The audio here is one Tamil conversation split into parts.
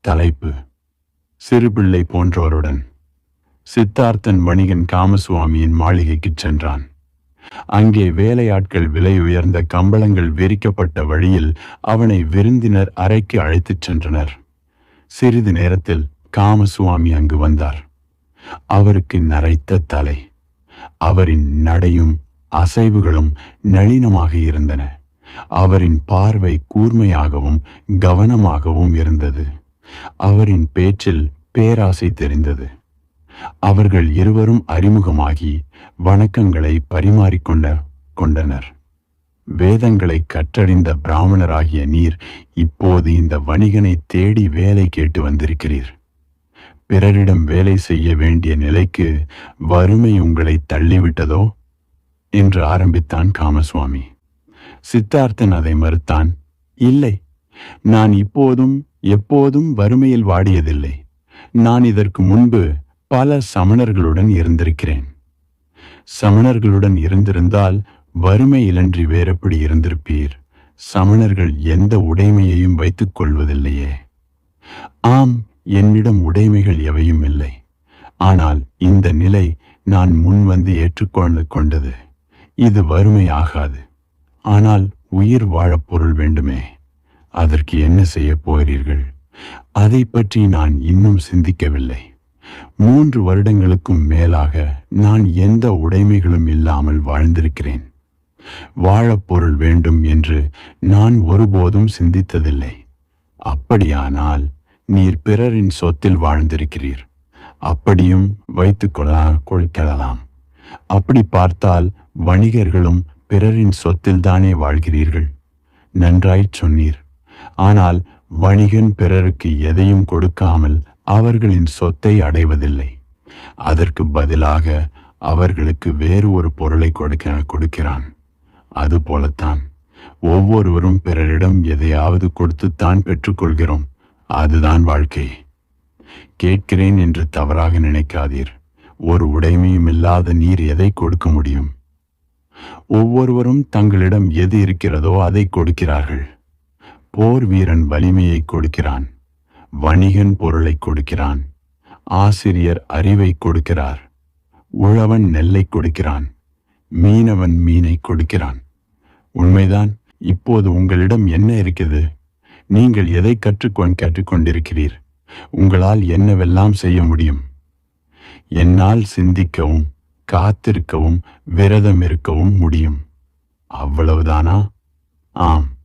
தலைப்பு. சிறுபிள்ளை போன்றவருடன் சித்தார்த்தன் வணிகன் காமசுவாமியின் மாளிகைக்குச் சென்றான். அங்கே வேலையாட்கள் விலை உயர்ந்த கம்பளங்கள் விரிக்கப்பட்ட வழியில் அவனை விருந்தினர் அறைக்கு அழைத்துச் சென்றனர். சிறிது நேரத்தில் காமசுவாமி அங்கு வந்தார். அவருக்கு நரைத்த தலை. அவரின் நடையும் அசைவுகளும் நளினமாக இருந்தன. அவரின் பார்வை கூர்மையாகவும் கவனமாகவும் இருந்தது. அவரின் பேச்சில் பேராசை தெரிந்தது. அவர்கள் இருவரும் அறிமுகமாகி வணக்கங்களை பரிமாறிக்கொண்ட கொண்டனர். வேதங்களை கற்றறிந்த பிராமணராகிய நீர் இப்போது இந்த வணிகனை தேடி வேலை கேட்டு வந்திருக்கிறீர். பிறரிடம் வேலை செய்ய வேண்டிய நிலைக்கு வறுமை உங்களை தள்ளிவிட்டதோ? என்று ஆரம்பித்தான் காமசுவாமி. சித்தார்த்தன் அதை மறுத்தான் இல்லை நான் இப்போதும் எப்போதும் வறுமையில் வாடியதில்லை. நான் இதற்கு முன்பு பல சமணர்களுடன் இருந்திருக்கிறேன். சமணர்களுடன் இருந்திருந்தால் வறுமை இலன்றி வேறப்படி இருந்திருப்பீர். சமணர்கள் எந்த உடைமையையும் வைத்துக் கொள்வதில்லையே. ஆம் என்னிடம் உடைமைகள் எவையும் இல்லை. ஆனால் இந்த நிலை நான் முன் வந்து ஏற்றுக்கொண்டு கொண்டது. இது வறுமை ஆகாது. ஆனால் உயிர் வாழப் பொருள் வேண்டுமே. அதற்கு என்ன செய்யப் போகிறீர்கள்? அதை பற்றி நான் இன்னும் சிந்திக்கவில்லை. மூன்று வருடங்களுக்கும் மேலாக நான் எந்த உடைமைகளும் இல்லாமல் வாழ்ந்திருக்கிறேன். வாழப்பொருள் வேண்டும் என்று நான் ஒருபோதும் சிந்தித்ததில்லை. அப்படியானால் நீர் பிறரின் சொத்தில் வாழ்ந்திருக்கிறீர். அப்படியும் வைத்துக் கொள்ளா கொள்ளலாம் அப்படி பார்த்தால் வணிகர்களும் பிறரின் சொத்தில் தானே வாழ்கிறீர்கள். நன்றாய்ச் சொன்னீர். ஆனால் வணிகன் பிறருக்கு எதையும் கொடுக்காமல் அவர்களின் சொத்தை அடைவதில்லை. அதற்கு பதிலாக அவர்களுக்கு வேறு ஒரு பொருளை கொடுக்க கொடுக்கிறான். அதுபோலத்தான் ஒவ்வொருவரும் பிறரிடம் எதையாவது கொடுத்துத்தான் பெற்றுக்கொள்கிறோம். அதுதான் வாழ்க்கை. கேட்கிறேன் என்று தவறாக நினைக்காதீர். ஒரு உடைமையும் இல்லாத நீர் எதை கொடுக்க முடியும்? ஒவ்வொருவரும் தங்களிடம் எது இருக்கிறதோ அதை கொடுக்கிறார்கள். போர் வீரன் வலிமையை கொடுக்கிறான். வணிகன் பொருளை கொடுக்கிறான். ஆசிரியர் அறிவை கொடுக்கிறார். உழவன் நெல்லை கொடுக்கிறான். மீனவன் மீனை கொடுக்கிறான். உண்மைதான் இப்போது உங்களிடம் என்ன இருக்குது நீங்கள் எதை கற்றுக்கொண்டு கேட்டுக்கொண்டிருக்கிறீர். உங்களால் என்னவெல்லாம் செய்ய முடியும்? என்னால் சிந்திக்கவும் காத்திருக்கவும் விரதம் இருக்கவும் முடியும். அவ்வளவுதானா? ஆம்.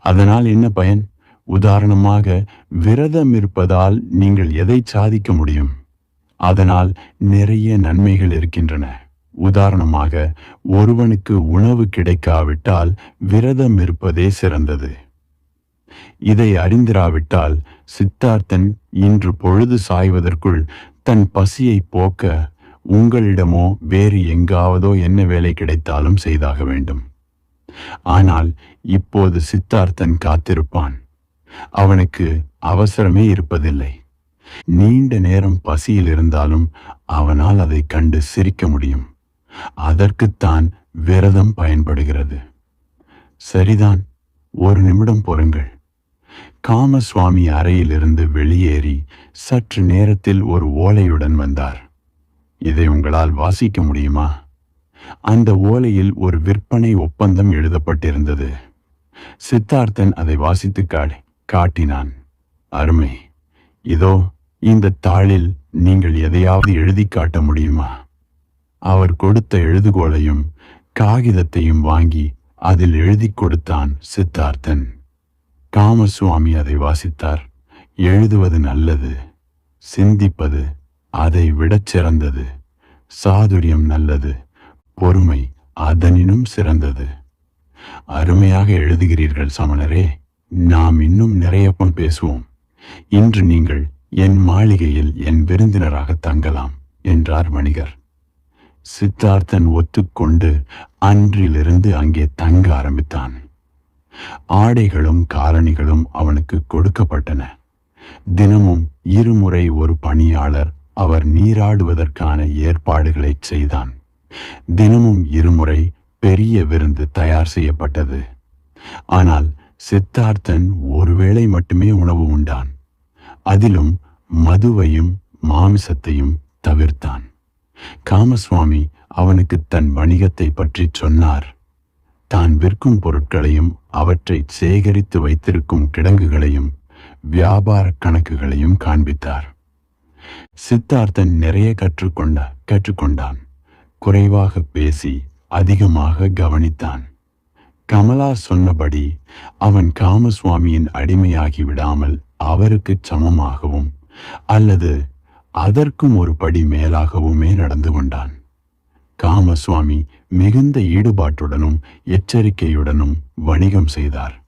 அதனால் என்ன பயன்? உதாரணமாக விரதம் இருப்பதால் நீங்கள் எதை சாதிக்க முடியும்? அதனால் நிறைய நன்மைகள் இருக்கின்றன. உதாரணமாக ஒருவனுக்கு உணவு கிடைக்காவிட்டால் விரதம் இருப்பதே சிறந்தது. இதை அறிந்திராவிட்டால் சித்தார்த்தன் இன்று பொழுது சாய்வதற்குள் தன் பசியை போக்க உங்களிடமோ வேறு எங்காவதோ என்ன வேலை கிடைத்தாலும் செய்தாக வேண்டும். ஆனால் இப்போது சித்தார்த்தன் காத்திருப்பான். அவனுக்கு அவசரமே இருப்பதில்லை. நீண்ட நேரம் பசியில் இருந்தாலும் அவனால் அதை கண்டு சிரிக்க முடியும். அதற்குத்தான் விரதம் பயன்படுகிறது. சரிதான் ஒரு நிமிடம் பொறுங்கள். காமசுவாமி அறையிலிருந்து வெளியேறி சற்று நேரத்தில் ஒரு ஓலையுடன் வந்தார். இதை உங்களால் வாசிக்க முடியுமா? அந்த ஓலையில் ஒரு விற்பனை ஒப்பந்தம் எழுதப்பட்டிருந்தது. சித்தார்த்தன் அதை வாசித்து காட்டினான். அருமை இதோ இந்த தாளில் நீங்கள் எதையாவது எழுதி காட்ட முடியுமா? அவர் கொடுத்த எழுதுகோலையும் காகிதத்தையும் வாங்கி அதில் எழுதி கொடுத்தான் சித்தார்த்தன். காமசுவாமி அதை வாசித்தார். எழுதுவது நல்லது சிந்திப்பது அதை விடச் சிறந்தது. சாதுரியம் நல்லது பொறுமை அதனினும் சிறந்தது. அருமையாக எழுதுகிறீர்கள் சமணரே நாம் இன்னும் நிறைய பேசுவோம். இன்று நீங்கள் என் மாளிகையில் என் விருந்தினராக தங்கலாம் என்றார் வணிகர். சித்தார்த்தன் ஒத்துக்கொண்டு அன்றிலிருந்து அங்கே தங்க ஆரம்பித்தான். ஆடைகளும் காலணிகளும் அவனுக்கு கொடுக்கப்பட்டன. தினமும் இருமுறை ஒரு பணியாளர் அவர் நீராடுவதற்கான ஏற்பாடுகளை செய்தான். தினமும் இருமுறை பெரிய விருந்து தயார் செய்யப்பட்டது. ஆனால் சித்தார்த்தன் ஒருவேளை மட்டுமே உணவு உண்டான். அதிலும் மதுவையும் மாமிசத்தையும் தவிர்த்தான். காமசுவாமி அவனுக்கு தன் வணிகத்தை பற்றி சொன்னார். தான் விற்கும் பொருட்களையும் அவற்றை சேகரித்து வைத்திருக்கும் கிடங்குகளையும் வியாபார கணக்குகளையும் காண்பித்தார். சித்தார்த்தன் நிறைய கற்றுக்கொண்ட கற்றுக்கொண்டான் குறைவாக பேசி அதிகமாக கவனித்தான். கமலா சொன்னபடி அவன் காமசுவாமியின் அடிமையாகி விடாமல் அவருக்கு சமமாகவும் அல்லது அதற்கும் ஒரு படி மேலாகவுமே நடந்து கொண்டான். காமசுவாமி மிகுந்த ஈடுபாட்டுடனும் எச்சரிக்கையுடனும் வணிகம் செய்தார்.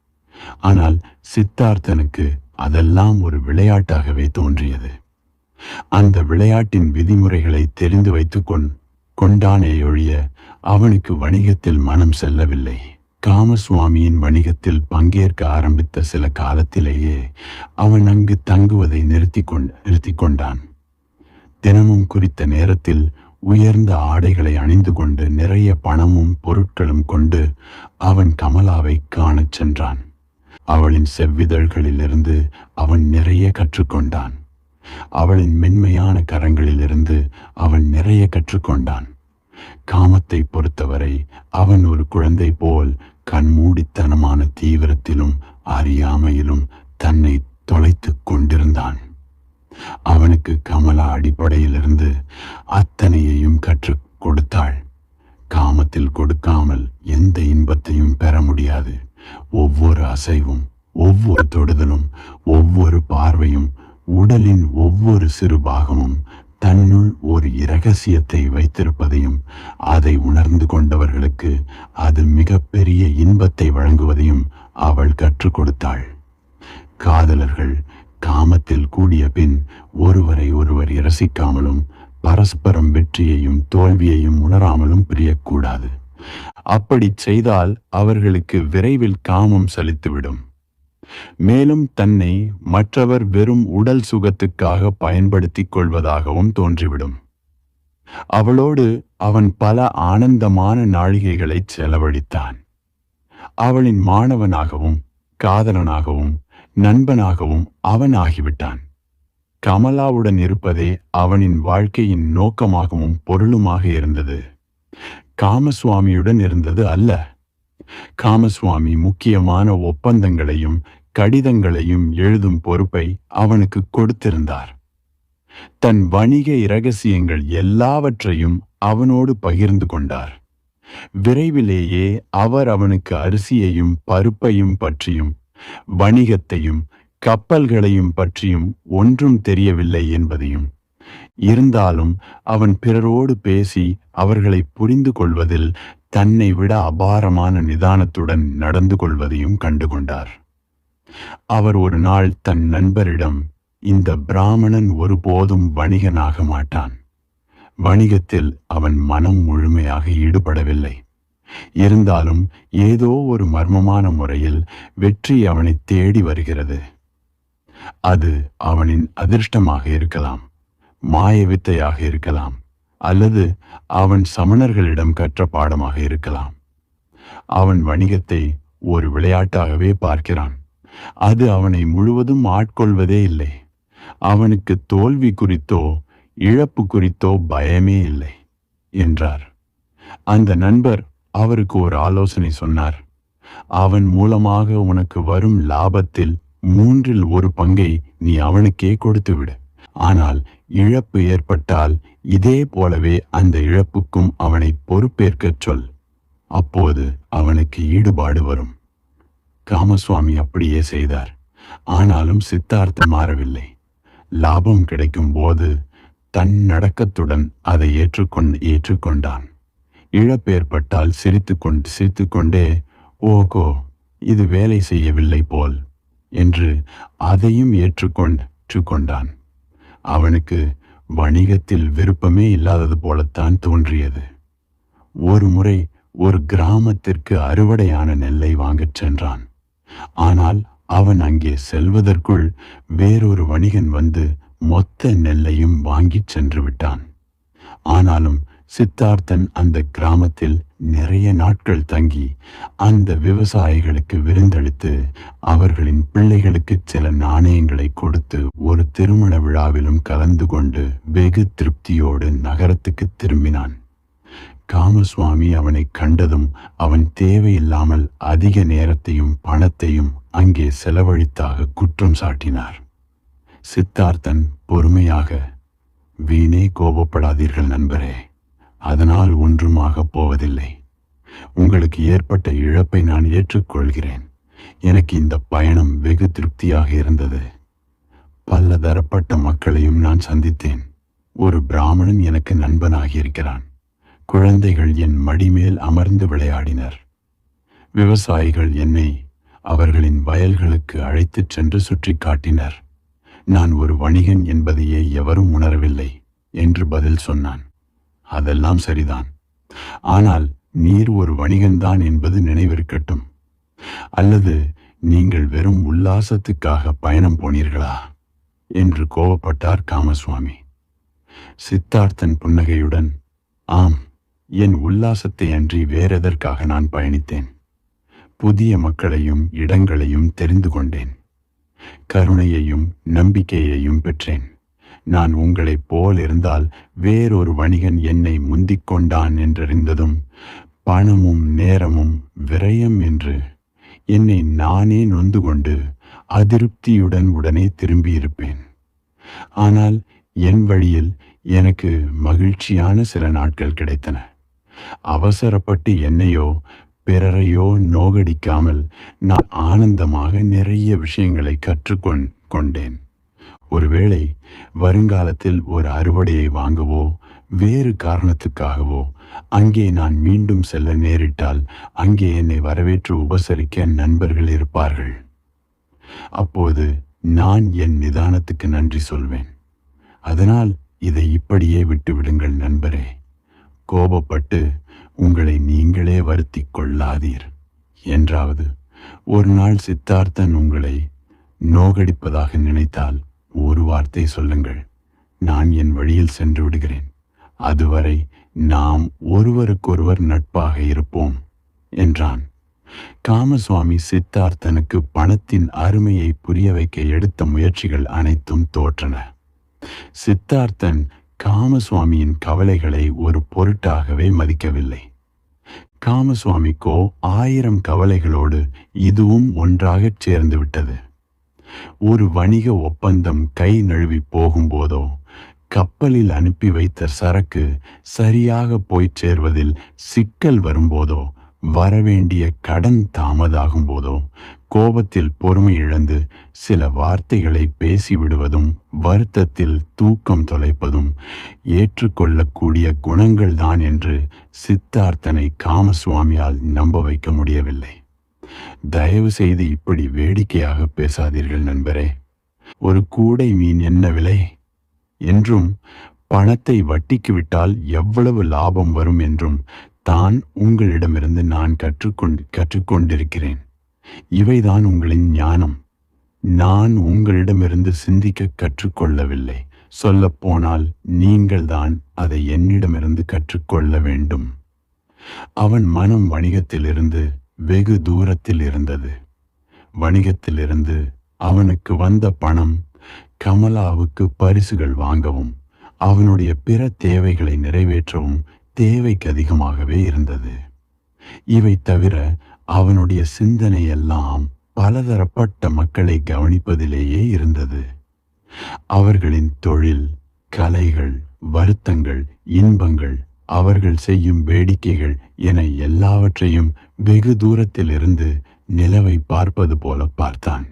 ஆனால் சித்தார்த்தனுக்கு அதெல்லாம் ஒரு விளையாட்டாகவே தோன்றியது. அந்த விளையாட்டின் விதிமுறைகளை தெரிந்து வைத்துக்கொண்டு கொண்டானேயொழிய கொண்டானே ஒழிய அவனுக்கு வணிகத்தில் மனம் செல்லவில்லை. காமசுவாமியின் வணிகத்தில் பங்கேற்க ஆரம்பித்த சில காலத்திலேயே அவன் அங்கு தங்குவதை நிறுத்தி கொண்டு நிறுத்தி கொண்டான். தினமும் குறித்த நேரத்தில் உயர்ந்த ஆடைகளை அணிந்து கொண்டு நிறைய பணமும் பொருட்களும் கொண்டு அவன் கமலாவை காணச் சென்றான். அவளின் செவ்விதழ்களிலிருந்து அவன் நிறைய கற்றுக்கொண்டான் அவளின் மென்மையான கரங்களிலிருந்து அவன் நிறைய கற்றுக்கொண்டான். காமத்தை பொறுத்தவரை அவன் ஒரு குழந்தை போல் கண்மூடித்தனமான தீவிரத்திலும் அறியாமையிலும் தன்னை தொலைத்துக் கொண்டிருந்தான். அவனுக்கு கமலா அடிப்படையிலிருந்து அத்தனையையும் கற்றுக் கொடுத்தாள். காமத்தில் கொடுக்காமல் எந்த இன்பத்தையும் பெற முடியாது. ஒவ்வொரு அசைவும் ஒவ்வொரு தொடுதலும் ஒவ்வொரு பார்வையும் உடலின் ஒவ்வொரு சிறு பாகமும் தன்னுள் ஒரு இரகசியத்தை வைத்திருப்பதையும் அதை உணர்ந்து கொண்டவர்களுக்கு அது மிகப்பெரிய இன்பத்தை வழங்குவதையும் அவள் கற்றுக் கொடுத்தாள். காதலர்கள் காமத்தில் கூடிய பின் ஒருவரை ஒருவர் இரசிக்காமலும் பரஸ்பரம் வெற்றியையும் தோல்வியையும் உணராமலும் பிரியக்கூடாது. அப்படி செய்தால் அவர்களுக்கு விரைவில் காமம் செலுத்திவிடும். மேலும் தன்னை மற்றவர் வெறும் உடல் சுகத்துக்காக பயன்படுத்திக் கொள்வதாகவும் தோன்றிவிடும். அவளோடு அவன் பல ஆனந்தமான நாழிகைகளை செலவழித்தான். அவளின் மாணவனாகவும் காதலனாகவும் நண்பனாகவும் அவன் ஆகிவிட்டான் கமலாவுடன் இருப்பதே அவனின் வாழ்க்கையின் நோக்கமாகவும் பொருளுமாக இருந்தது. காமசுவாமியுடன் இருந்தது அல்ல. காமசுவாமி முக்கியமான ஒப்பந்தங்களையும் கடிதங்களையும் எழுதும் பொறுப்பை அவனுக்கு கொடுத்திருந்தார். தன் வணிக இரகசியங்கள் எல்லாவற்றையும் அவனோடு பகிர்ந்து கொண்டார். விரைவிலேயே அவர் அவனுக்கு அரிசியையும் பருப்பையும் பற்றியும் வணிகத்தையும் கப்பல்களையும் பற்றியும் ஒன்றும் தெரியவில்லை என்பதையும் இருந்தாலும் அவன் பிறரோடு பேசி அவர்களை புரிந்து கொள்வதில் தன்னை விட அபாரமான நிதானத்துடன் நடந்து கொள்வதையும் கண்டுகொண்டார். அவர் ஒரு நாள் தன் நண்பரிடம் இந்த பிராமணன் ஒருபோதும் வணிகனாக மாட்டான். வணிகத்தில் அவன் மனம் முழுமையாக ஈடுபடவில்லை. இருந்தாலும் ஏதோ ஒரு மர்மமான முறையில் வெற்றி அவனை தேடி வருகிறது. அது அவனின் அதிர்ஷ்டமாக இருக்கலாம் மாய வித்தையாக இருக்கலாம் அல்லது அவன் சமணர்களிடம் கற்ற பாடமாக இருக்கலாம். அவன் வணிகத்தை ஒரு விளையாட்டாகவே பார்க்கிறான். அது அவனை முழுவதும் ஆட்கொள்வதே இல்லை. அவனுக்கு தோல்வி குறித்தோ இழப்பு குறித்தோ பயமே இல்லை என்றார். அந்த நண்பர் அவருக்கு ஒரு ஆலோசனை சொன்னார். அவன் மூலமாக உனக்கு வரும் லாபத்தில் மூன்றில் ஒரு பங்கை நீ அவனுக்கே கொடுத்து விடு. ஆனால் இழப்பு ஏற்பட்டால் இதே போலவே அந்த இழப்புக்கும் அவனை பொறுப்பேற்கச் சொல். அப்போது அவனுக்கு ஈடுபாடு வரும். காமசுவாமி அப்படியே செய்தார். ஆனாலும் சித்தார்த்தம் மாறவில்லை. லாபம் கிடைக்கும் போது தன் நடக்கத்துடன் அதை ஏற்றுக்கொண்டு ஏற்றுக்கொண்டான். இழப்பேற்பட்டால் சிரித்து கொண்டு சிரித்துக்கொண்டே ஓகோ இது வேலை செய்யவில்லை போல் என்று அதையும் ஏற்றுக்கொண்டு கொண்டான் அவனுக்கு வணிகத்தில் விருப்பமே இல்லாதது போலத்தான் தோன்றியது. ஒரு முறை ஒரு கிராமத்திற்கு அறுவடையான நெல்லை வாங்கச் சென்றான். ஆனால் அவன் அங்கே செல்வதற்குள் வேறொரு வணிகன் வந்து மொத்த நெல்லையும் வாங்கிச் சென்று விட்டான். ஆனாலும் சித்தார்த்தன் அந்த கிராமத்தில் நிறைய நாட்கள் தங்கி அந்த விவசாயிகளுக்கு விருந்தளித்து அவர்களின் பிள்ளைகளுக்கு சில நாணயங்களை கொடுத்து ஒரு திருமண விழாவிலும் கலந்து கொண்டு வெகு திருப்தியோடு நகரத்துக்கு திரும்பினான். காமசுவாமி அவனை கண்டதும் அவன் தேவையில்லாமல் அதிக நேரத்தையும் பணத்தையும் அங்கே செலவழித்தாக குற்றம் சாட்டினார். சித்தார்த்தன் பொறுமையாக வீணே கோபப்படாதீர்கள் நண்பரே அதனால் ஒன்றுமாகப் போவதில்லை. உங்களுக்கு ஏற்பட்ட இழப்பை நான் ஏற்றுக்கொள்கிறேன். எனக்கு இந்த பயணம் வெகு திருப்தியாக இருந்தது. பல தரப்பட்ட மக்களையும் நான் சந்தித்தேன். ஒரு பிராமணன் எனக்கு நண்பனாகியிருக்கிறான். குழந்தைகள் என் மடிமேல் அமர்ந்து விளையாடினர். விவசாயிகள் என்னை அவர்களின் வயல்களுக்கு அழைத்துச் சென்று சுற்றி காட்டினர். நான் ஒரு வணிகன் என்பதையே எவரும் உணரவில்லை என்று பதில் சொன்னான். அதெல்லாம் சரிதான். ஆனால் நீர் ஒரு வணிகன்தான் என்பது நினைவிருக்கட்டும். அல்லது நீங்கள் வெறும் உல்லாசத்துக்காக பயணம் போனீர்களா? என்று கோபப்பட்டார் காமசுவாமி. சித்தார்த்தன் புன்னகையுடன் ஆம் என் உல்லாசத்தை அன்றி வேறெதற்காக நான் பயணித்தேன். புதிய மக்களையும் இடங்களையும் தெரிந்து கொண்டேன். கருணையையும் நம்பிக்கையையும் பெற்றேன். நான் உங்களைப் போல் இருந்தால் வேறொரு வணிகன் என்னை முந்திக் கொண்டான் என்றறிந்ததும் பணமும் நேரமும் விரயம் என்று என்னை நானே நொந்து கொண்டு அதிருப்தியுடன் உடனே திரும்பியிருப்பேன். ஆனால் என் வழியில் எனக்கு மகிழ்ச்சியான சில நாட்கள் கிடைத்தன. அவசரப்பட்டு என்னையோ பிறரையோ நோகடிக்காமல் நான் ஆனந்தமாக நிறைய விஷயங்களை கற்றுக்கொண் கொண்டேன். ஒருவேளை வருங்காலத்தில் ஒரு அறுவடையை வாங்கவோ வேறு காரணத்துக்காகவோ அங்கே நான் மீண்டும் செல்ல நேரிட்டால் அங்கே என்னை வரவேற்று உபசரிக்க நண்பர்கள் இருப்பார்கள். அப்போது நான் என் நிதானத்துக்கு நன்றி சொல்வேன். அதனால் இதை இப்படியே விட்டுவிடுங்கள் நண்பரே. கோபப்பட்டு உங்களை நீங்களே வருத்தி கொள்ளாதீர். என்றாவது ஒரு நாள் சித்தார்த்தன் உங்களை நோகடிப்பதாக நினைத்தால் ஒரு வார்த்தை சொல்லுங்கள். நான் என் வழியில் சென்று விடுகிறேன். அதுவரை நாம் ஒருவருக்கொருவர் நட்பாக இருப்போம் என்றான். காமசுவாமி சித்தார்த்தனுக்கு பணத்தின் அருமையை புரிய வைக்க எடுத்த முயற்சிகள் அனைத்தும் தோற்றன. சித்தார்த்தன் காமசுவாமியின் கவலைகளை ஒரு பொருட்டாகவே மதிக்கவில்லை. காமசுவாமிக்கோ ஆயிரம் கவலைகளோடு இதுவும் ஒன்றாகச் சேர்ந்து விட்டது. ஒரு வணிக ஒப்பந்தம் கை நழுவி போகும்போதோ கப்பலில் அனுப்பி வைத்த சரக்கு சரியாக போய் சேர்வதில் சிக்கல் வரும்போதோ வரவேண்டிய கடன் தாமதாகும் போதோ கோபத்தில் பொறுமை இழந்து சில வார்த்தைகளை பேசிவிடுவதும் வருத்தத்தில் தூக்கம் தொலைப்பதும் ஏற்றுக்கொள்ளக்கூடிய குணங்கள் தான் என்று சித்தார்த்தனை காமசுவாமியால் நம்ப வைக்க முடியவில்லை. தயவு செய்து இப்படி வேடிக்கையாக பேசாதீர்கள் நண்பரே. ஒரு கூடை மீன் என்ன விலை? என்றும் பணத்தை வட்டிக்கு விட்டால் எவ்வளவு லாபம் வரும் என்றும் தான் உங்களிடமிருந்து நான் கற்றுக்கொண்டு கற்றுக்கொண்டிருக்கிறேன். இவைதான் உங்களின் ஞானம். நான் உங்களிடமிருந்து சிந்திக்க கற்றுக்கொள்ளவில்லை. சொல்லப்போனால் நீங்கள்தான் அதை என்னிடமிருந்து கற்றுக்கொள்ள வேண்டும். அவன் மனம் வணிகத்திலிருந்து வெகு தூரத்தில் இருந்தது. வணிகத்திலிருந்து அவனுக்கு வந்த பணம் கமலாவுக்கு பரிசுகள் வாங்கவும் அவனுடைய பிற தேவைகளை நிறைவேற்றவும் தேவைக்கு அதிகமாகவே இருந்தது. இவை தவிர அவனுடைய சிந்தனை எல்லாம் பலதரப்பட்ட மக்களை கவனிப்பதிலேயே இருந்தது. அவர்களின் தொழில் கலைகள் வருத்தங்கள் இன்பங்கள் அவர்கள் செய்யும் வேடிக்கைகள் என எல்லாவற்றையும் வெகு தூரத்திலிருந்து நிலவை பார்ப்பது போல பார்த்தான்.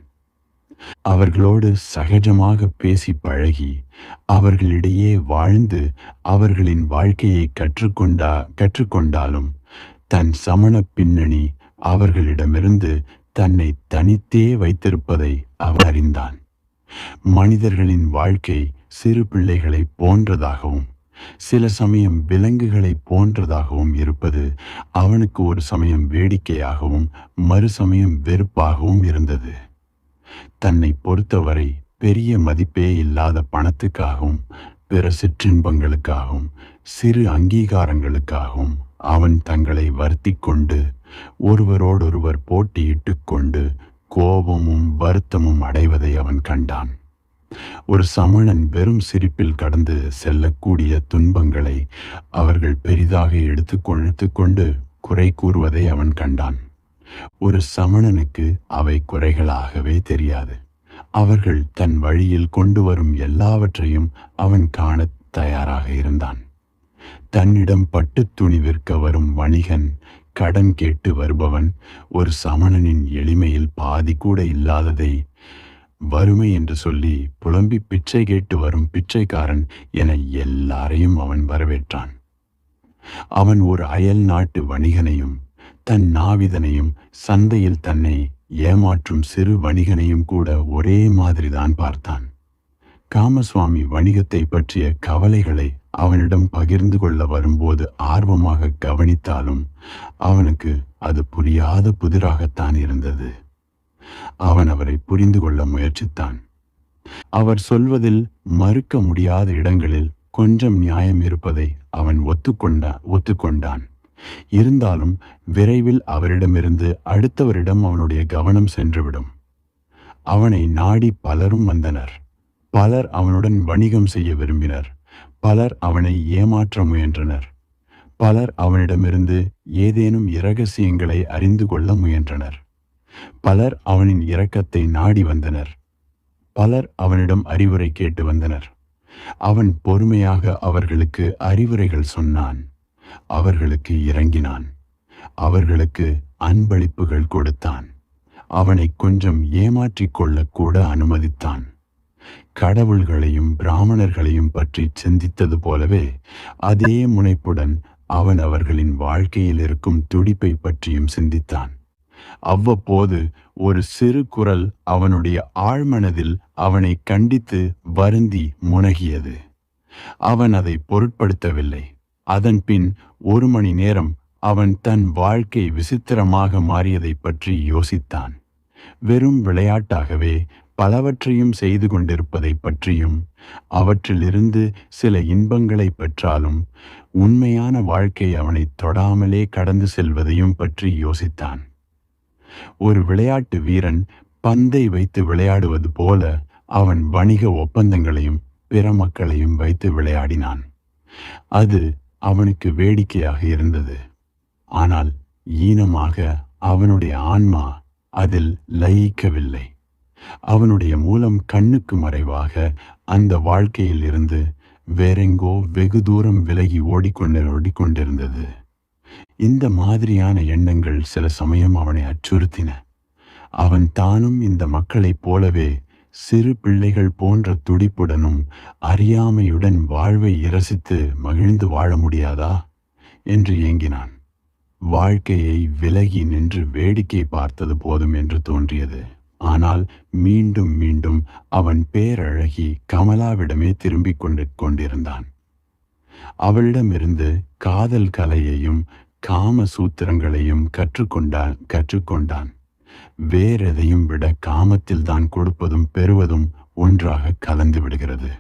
அவர்களோடு சகஜமாக பேசி பழகி அவர்களிடையே வாழ்ந்து அவர்களின் வாழ்க்கையை கற்றுக்கொண்டா கற்றுக்கொண்டாலும் தன் சமண பின்னணி அவர்களிடமிருந்து தன்னை தனித்தே வைத்திருப்பதை அவர் அறிந்தான். மனிதர்களின் வாழ்க்கை சிறு பிள்ளைகளை போன்றதாகவும் சில சமயம் விலங்குகளை போன்றதாகவும் இருப்பது அவனுக்கு ஒரு சமயம் வேடிக்கையாகவும் மறுசமயம் வெறுப்பாகவும் இருந்தது. தன்னை பொறுத்தவரை பெரிய மதிப்பே இல்லாத பணத்துக்காகவும் பிற சிற்றின்பங்களுக்காகவும் சிறு அங்கீகாரங்களுக்காகவும் அவன் தங்களை வருத்தி கொண்டு ஒருவரோடொருவர் போட்டியிட்டு கொண்டு கோபமும் வருத்தமும் அடைவதை அவன் கண்டான். ஒரு சமணன் வெறும் சிரிப்பில் கடந்து செல்லக்கூடிய துன்பங்களை அவர்கள் பெரிதாக எடுத்து கொழுத்து கொண்டு குறை கூறுவதை அவன் கண்டான். ஒரு சமணனுக்கு அவை குறைகளாகவே தெரியாது. அவர்கள் தன் வழியில் கொண்டு வரும் எல்லாவற்றையும் அவன் காணத் தயாராக இருந்தான். தன்னிடம் பட்டு துணி விற்க வரும் வணிகன் கடன் கேட்டு வருபவன் ஒரு சமணனின் எளிமையில் பாதி கூட இல்லாததை வறுமை என்று சொல்லி புலம்பி பிச்சை கேட்டு வரும் பிச்சைக்காரன் என எல்லாரையும் அவன் வரவேற்றான். அவன் ஒரு அயல் நாட்டு வணிகனையும் தன் நாவிதனையும் சந்தையில் தன்னை ஏமாற்றும் சிறு வணிகனையும் கூட ஒரே மாதிரிதான் பார்த்தான். காமசுவாமி வணிகத்தை பற்றிய கவலைகளை அவனிடம் பகிர்ந்து கொள்ள வரும்போது ஆர்வமாக கவனித்தாலும் அவனுக்கு அது புரியாத புதிராகத்தான் இருந்தது. அவன் அவரை புரிந்து கொள்ள முயற்சித்தான். அவர் சொல்வதில் மறுக்க முடியாத இடங்களில் கொஞ்சம் நியாயம் இருப்பதை அவன் ஒத்துக்கொண்ட ஒத்துக்கொண்டான். இருந்தாலும் விரைவில் அவரிடமிருந்து அடுத்தவரிடம் அவனுடைய கவனம் சென்றுவிடும். அவனை நாடி பலரும் வந்தனர். பலர் அவனுடன் வணிகம் செய்ய விரும்பினர். பலர் அவனை ஏமாற்ற முயன்றனர். பலர் அவனிடமிருந்து ஏதேனும் இரகசியங்களை அறிந்து கொள்ள முயன்றனர். பலர் அவனின் இரக்கத்தை நாடி வந்தனர். பலர் அவனிடம் அறிவுரை கேட்டு வந்தனர். அவன் பொறுமையாக அவர்களுக்கு அறிவுரைகள் சொன்னான். அவர்களுக்கு இறங்கினான். அவர்களுக்கு அன்பளிப்புகள் கொடுத்தான். அவனை கொஞ்சம் ஏமாற்றிக் கொள்ளக்கூட அனுமதித்தான். கடவுள்களையும் பிராமணர்களையும் பற்றி சிந்தித்தது போலவே அதே முனைப்புடன் அவன் அவர்களின் வாழ்க்கையில் இருக்கும் துடிப்பை பற்றியும் சிந்தித்தான். அவ்வப்போது ஒரு சிறு குரல் அவனுடைய ஆழ்மனதில் அவனை கண்டித்து வருந்தி முனகியது. அவன் அதை பொருட்படுத்தவில்லை. அதன் பின் ஒரு மணி நேரம் அவன் தன் வாழ்க்கை விசித்திரமாக மாறியதை பற்றி யோசித்தான். வெறும் விளையாட்டாகவே பலவற்றையும் செய்து கொண்டிருப்பதை பற்றியும் அவற்றிலிருந்து சில இன்பங்களை பெற்றாலும் உண்மையான வாழ்க்கை அவனை தொடாமலே கடந்து செல்வதையும் பற்றி யோசித்தான். ஒரு விளையாட்டு வீரன் பந்தை வைத்து விளையாடுவது போல அவன் வணிக ஒப்பந்தங்களையும் பிற மக்களையும் வைத்து விளையாடினான். அது அவனுக்கு வேடிக்கையாக இருந்தது. ஆனால் ஈனமாக அவனுடைய ஆன்மா அதில் லயிக்கவில்லை. அவனுடைய மூலம் கண்ணுக்கு மறைவாக அந்த வாழ்க்கையில் இருந்து வேறெங்கோ வெகு தூரம் விலகி ஓடிக்கொண்டு ஓடிக்கொண்டிருந்தது. இந்த மாதிரியான எண்ணங்கள் சில சமயம் அவனை அச்சுறுத்தின. அவன் தானும் இந்த மக்களைப் போலவே சிறு பிள்ளைகள் போன்ற துடிப்புடனும் அறியாமையுடன் வாழ்வை இரசித்து மகிழ்ந்து வாழ முடியாதா? என்று ஏங்கினான். வாழ்க்கையை விலகி நின்று வேடிக்கை பார்த்தது போதும் என்று தோன்றியது. ஆனால் மீண்டும் மீண்டும் அவன் பேரழகி கமலாவிடமே திரும்பிக் கொண்டு கொண்டிருந்தான். அவளிடமிருந்து காதல் கலையையும் காம சூத்திரங்களையும் கற்றுக்கொண்டான் கற்றுக்கொண்டான். வேறெதையும் விட காமத்தில் தான் கொடுப்பதும் பெறுவதும் ஒன்றாக கலந்து விடுகிறது.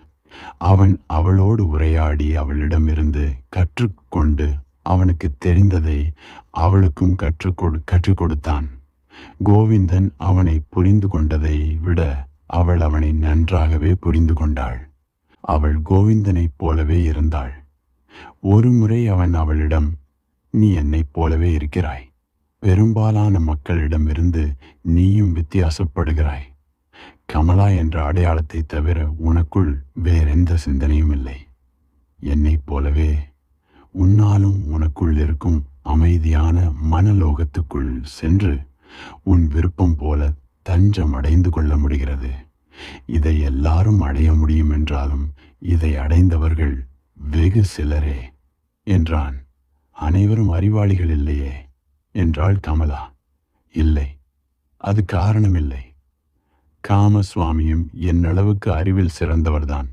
அவன் அவளோடு உரையாடி அவளிடமிருந்து கற்றுக்கொண்டு அவனுக்கு தெரிந்ததை அவளுக்கும் கற்றுக் கொடு கற்றுக் கொடுத்தான் கோவிந்தன் அவனை புரிந்து கொண்டதை விட அவள் அவனை நன்றாகவே புரிந்து கொண்டாள். அவள் கோவிந்தனைப் போலவே இருந்தாள். ஒருமுறை அவன் அவளிடம் நீ என்னைப் போலவே இருக்கிறாய். பெரும்பாலான மக்களிடமிருந்து நீயும் வித்தியாசப்படுகிறாய். கமலா என்ற அடையாளத்தை தவிர உனக்குள் வேறெந்த சிந்தனையும் இல்லை. என்னைப் போலவே உன்னாலும் உனக்குள் இருக்கும் அமைதியான மனலோகத்துக்குள் சென்று உன் விருப்பம் போல தஞ்சம் அடைந்து கொள்ள முடிகிறது. இதை எல்லாரும் அடைய முடியும் என்றாலும் இதை அடைந்தவர்கள் வெகு சிலரே என்றான். அனைவரும் அறிவாளிகள் இல்லையே. என்றாள் கமலா. இல்லை அது காரணமில்லை. காமசுவாமியும் என்னளவுக்கு அறிவில் சிறந்தவர்தான்.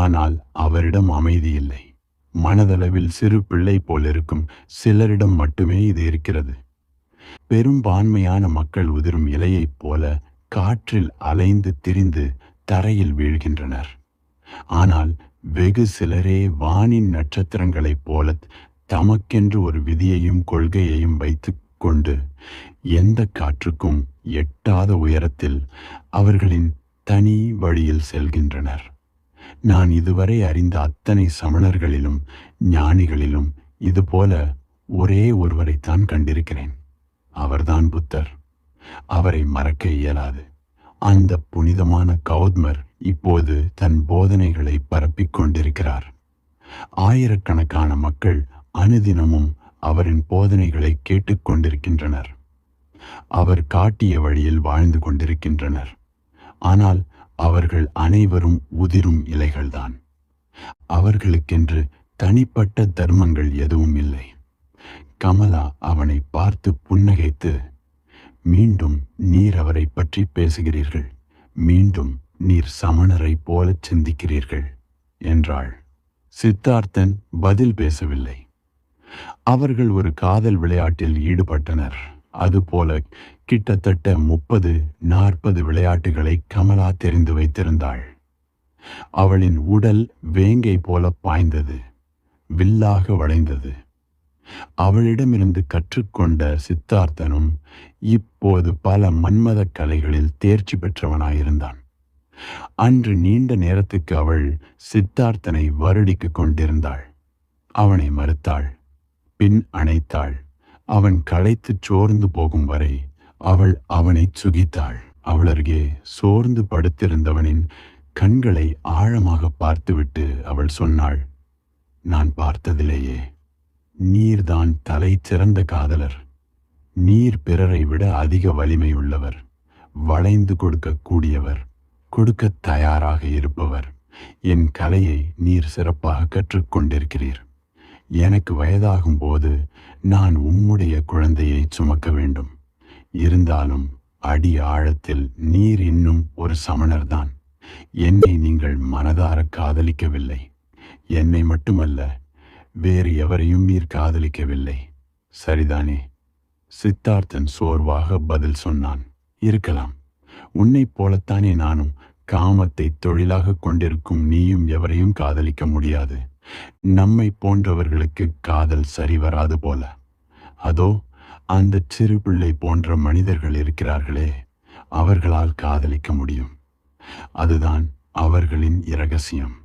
ஆனால் அவரிடம் அமைதி இல்லை. மனதளவில் சிறு பிள்ளை போல் இருக்கும் சிலரிடம் மட்டுமே இது இருக்கிறது. பெரும்பான்மையான மக்கள் உதிரும் இலையைப் போல காற்றில் அலைந்து திரிந்து தரையில் வீழ்கின்றனர். ஆனால் வெகு சிலரே வானின் நட்சத்திரங்களைப் போல தமக்கென்று ஒரு விதியையும் கொள்கையையும் வைத்து கொண்டு எந்த காற்றுக்கும் எட்டாத உயரத்தில் அவர்களின் தனி வழியில் செல்கின்றனர். நான் இதுவரை அறிந்த அத்தனை சமணர்களிலும் ஞானிகளிலும் இதுபோல ஒரே ஒருவரைத்தான் கண்டிருக்கிறேன். அவர்தான் புத்தர். அவரை மறக்க இயலாது. அந்த புனிதமான கௌத்மர் இப்போது தன் போதனைகளை பரப்பிக் கொண்டிருக்கிறார். ஆயிரக்கணக்கான மக்கள் அனுதினமும் அவரின் போதனைகளை கேட்டுக்கொண்டிருக்கின்றனர். அவர் காட்டிய வழியில் வாழ்ந்து கொண்டிருக்கின்றனர். ஆனால் அவர்கள் அனைவரும் உதிரும் இலைகள்தான். அவர்களுக்கென்று தனிப்பட்ட தர்மங்கள் எதுவும் இல்லை. கமலா அவனை பார்த்து புன்னகைத்து மீண்டும் நீர் அவரை பற்றி பேசுகிறீர்கள். மீண்டும் நீர் சமணரைப் போல சிந்திக்கிறீர்கள் என்றாள். சித்தார்த்தன் பதில் பேசவில்லை. அவர்கள் ஒரு காதல் விளையாட்டில் ஈடுபட்டனர். அதுபோல கிட்டத்தட்ட முப்பது நாற்பது விளையாட்டுகளை கமலா தெரிந்து வைத்திருந்தாள். அவளின் உடல் வேங்கை போல பாய்ந்தது வில்லாக வளைந்தது. அவளிடமிருந்து கற்றுக்கொண்ட சித்தார்த்தனும் இப்போது பல மன்மத கலைகளில் தேர்ச்சி பெற்றவனாயிருந்தான். அன்று நீண்ட நேரத்துக்கு அவள் சித்தார்த்தனை வருடிக்கு கொண்டிருந்தாள். அவனை மறுத்தாள் பின் அணைத்தாள். அவன் களைத்துச் சோர்ந்து போகும் வரை அவள் அவனை சுகித்தாள். அவளருகே சோர்ந்து படுத்திருந்தவனின் கண்களை ஆழமாக பார்த்துவிட்டு அவள் சொன்னாள் நான் பார்த்ததிலேயே நீர்தான் தலை சிறந்த காதலர். நீர் பிறரை விட அதிக வலிமை உள்ளவர் வளைந்து கொடுக்கக்கூடியவர் கொடுக்க தயாராக இருப்பவர். என் கலையை நீர் சிறப்பாக கற்றுக்கொண்டிருக்கிறீர் எனக்கு வயதாகும் போது நான் உம்முடைய குழந்தையை சுமக்க வேண்டும். இருந்தாலும் அடி ஆழத்தில் நீர் இன்னும் ஒரு சமணர்தான். என்னை நீங்கள் மனதார காதலிக்கவில்லை. என்னை மட்டுமல்ல வேறு எவரையும் நீர் காதலிக்கவில்லை. சரிதானே? சித்தார்த்தன் சோர்வாக பதில் சொன்னான். இருக்கலாம். உன்னைப் போலத்தானே நானும் காமத்தை தொழிலாக கொண்டிருக்கும் நீயும் எவரையும் காதலிக்க முடியாது. நம்மை போன்றவர்களுக்கு காதல் சரி வராது போல. அதோ அந்த சிறு பிள்ளை போன்ற மனிதர்கள் இருக்கிறார்களே அவர்களால் காதலிக்க முடியும். அதுதான் அவர்களின் இரகசியம்.